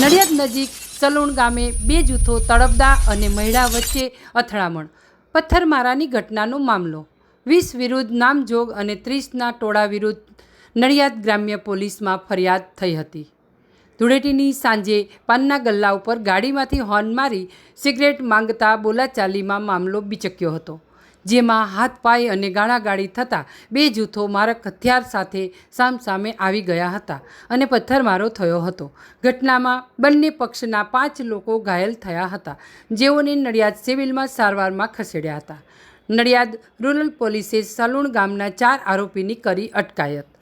નડિયાદ નજીક સલુણ ગામે બે જૂથો તળપદા અને મહિલા વચ્ચે અથડામણ, પથ્થરમારાની ઘટનાનો મામલો. વીસ વિરુદ્ધ નામજોગ અને ત્રીસના ટોળા વિરુદ્ધ નડિયાદ ગ્રામ્ય પોલીસમાં ફરિયાદ થઈ હતી. ધૂળેટીની સાંજે પાનના ગલ્લા ઉપર ગાડીમાંથી હોર્ન મારી સિગરેટ માંગતા બોલાચાલીમાં મામલો બિચક્યો હતો. જેમાં હાથપાય અને ગાળાગાળી થતાં બે જૂથો મારક હથિયાર સાથે સામસામે આવી ગયા હતા અને પથ્થરમારો થયો હતો. ઘટનામાં બંને પક્ષના પાંચ લોકો ઘાયલ થયા હતા. જેઓને નડિયાદ સિવિલમાં સારવારમાં ખસેડ્યા હતા. નડિયાદ રૂરલ પોલીસે સલુણ ગામના ચાર આરોપીની કરી અટકાયત.